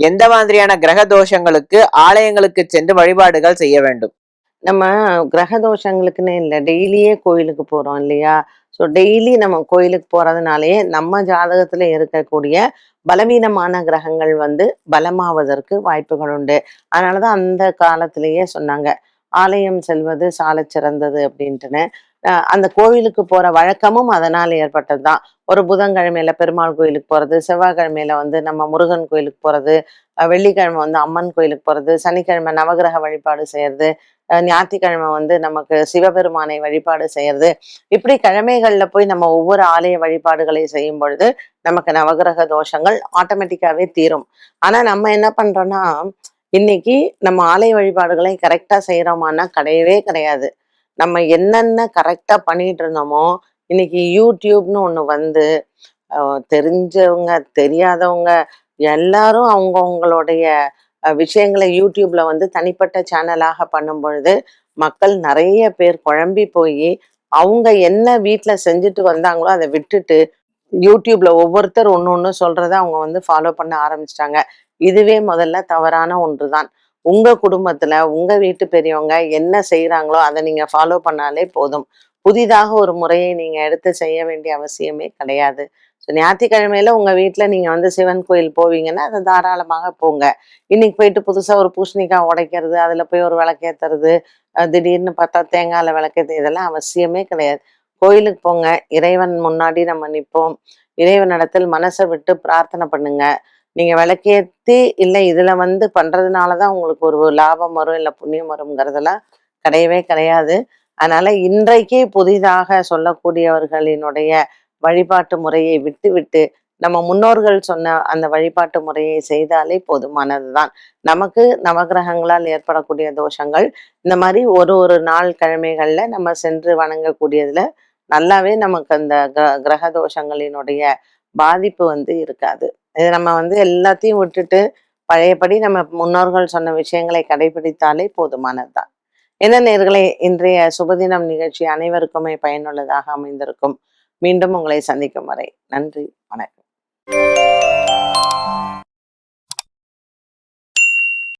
எந்த மாதிரியான கிரக தோஷங்களுக்கு ஆலயங்களுக்கு சென்று வழிபாடுகள் செய்ய வேண்டும்? நம்ம கிரக தோஷங்களுக்குன்னு இல்லை டெய்லியே கோயிலுக்கு போறோம் இல்லையா? ஸோ டெய்லி நம்ம கோயிலுக்கு போறதுனாலயே நம்ம ஜாதகத்துல இருக்கக்கூடிய பலவீனமான கிரகங்கள் வந்து பலமாவதற்கு வாய்ப்புகள் உண்டு. அதனாலதான் அந்த காலத்திலேயே சொன்னாங்க ஆலயம் செல்வது சால சிறந்தது அப்படின்ட்டுன்னு. அந்த கோவிலுக்கு போற வழக்கமும் அதனால் ஏற்பட்டதுதான் ஒரு புதன்கிழமையில பெருமாள் கோயிலுக்கு போறது செவ்வாய்க்கிழமையில வந்து நம்ம முருகன் கோயிலுக்கு போறது அஹ் வெள்ளிக்கிழமை வந்து அம்மன் கோயிலுக்கு போறது சனிக்கிழமை நவகிரக வழிபாடு செய்யறது அஹ் ஞாயிற்றுக்கிழமை வந்து நமக்கு சிவபெருமானை வழிபாடு செய்யறது. இப்படி கிழமைகள்ல போய் நம்ம ஒவ்வொரு ஆலய வழிபாடுகளை செய்யும் பொழுது நமக்கு நவகிரக தோஷங்கள் ஆட்டோமேட்டிக்காவே தீரும். ஆனா நம்ம என்ன பண்றோம்னா இன்னைக்கு நம்ம ஆலய வழிபாடுகளை கரெக்டா செய்யறோமான்னா கிடையவே கிடையாது. நம்ம என்னென்ன கரெக்டாக பண்ணிட்டு இருந்தோமோ இன்னைக்கு யூடியூப்னு ஒன்று வந்து தெரிஞ்சவங்க தெரியாதவங்க எல்லாரும் அவங்கவுங்களுடைய விஷயங்களை யூடியூப்ல வந்து தனிப்பட்ட சேனலாக பண்ணும் பொழுது மக்கள் நிறைய பேர் குழம்பி போய் அவங்க என்ன வீட்டில் செஞ்சுட்டு வந்தாங்களோ அதை விட்டுட்டு யூடியூப்ல ஒவ்வொருத்தர் ஒன்று ஒன்று சொல்றத அவங்க வந்து ஃபாலோ பண்ண ஆரம்பிச்சிட்டாங்க. இதுவே முதல்ல தவறான ஒன்று தான் உங்க குடும்பத்துல உங்க வீட்டு பெரியவங்க என்ன செய்யறாங்களோ அதை நீங்க ஃபாலோ பண்ணாலே போதும். புதிதாக ஒரு முறையை நீங்க எடுத்து செய்ய வேண்டிய அவசியமே கிடையாது. ஸோ ஞாயிற்றுக்கிழமையில உங்க வீட்டுல நீங்க வந்து சிவன் கோயில் போவீங்கன்னா அதை தாராளமாக போங்க. இன்னைக்கு போயிட்டு புதுசா ஒரு பூசணிக்காய் உடைக்கிறது அதுல போய் ஒரு விளக்கேத்துறது திடீர்னு பார்த்தா தேங்காயில விளக்கேத்து இதெல்லாம் அவசியமே கிடையாது. கோயிலுக்கு போங்க. இறைவன் முன்னாடி நம்ம நிற்போம் இறைவனிடத்தில் மனசை விட்டு பிரார்த்தனை பண்ணுங்க. நீங்க விளக்கேத்தி இல்லை இதுல வந்து பண்றதுனாலதான் உங்களுக்கு ஒரு லாபம் வரும் இல்லை புண்ணியம் வருங்கிறதெல்லாம் கிடையவே கிடையாது. அதனால இன்றைக்கு புதிதாக சொல்லக்கூடியவர்களினுடைய வழிபாட்டு முறையை விட்டு விட்டு நம்ம முன்னோர்கள் சொன்ன அந்த வழிபாட்டு முறையை செய்தாலே போதுமானதுதான். நமக்கு நவகிரகங்களால் ஏற்படக்கூடிய தோஷங்கள் இந்த மாதிரி ஒரு ஒரு நாள் கிழமைகள்ல நம்ம சென்று வணங்கக்கூடியதுல நல்லாவே நமக்கு அந்த கிர கிரக தோஷங்களினுடைய பாதிப்பு வந்து இருக்காது. இது நம்ம வந்து எல்லாத்தையும் விட்டுட்டு பழையபடி நம்ம முன்னோர்கள் சொன்ன விஷயங்களை கடைபிடித்தாலே போதுமானதுதான். என்ன நேர்களை இன்றைய சுபதினம் நிகழ்ச்சி அனைவருக்குமே பயனுள்ளதாக அமைந்திருக்கும். மீண்டும் உங்களை சந்திக்கும் வரை நன்றி வணக்கம்.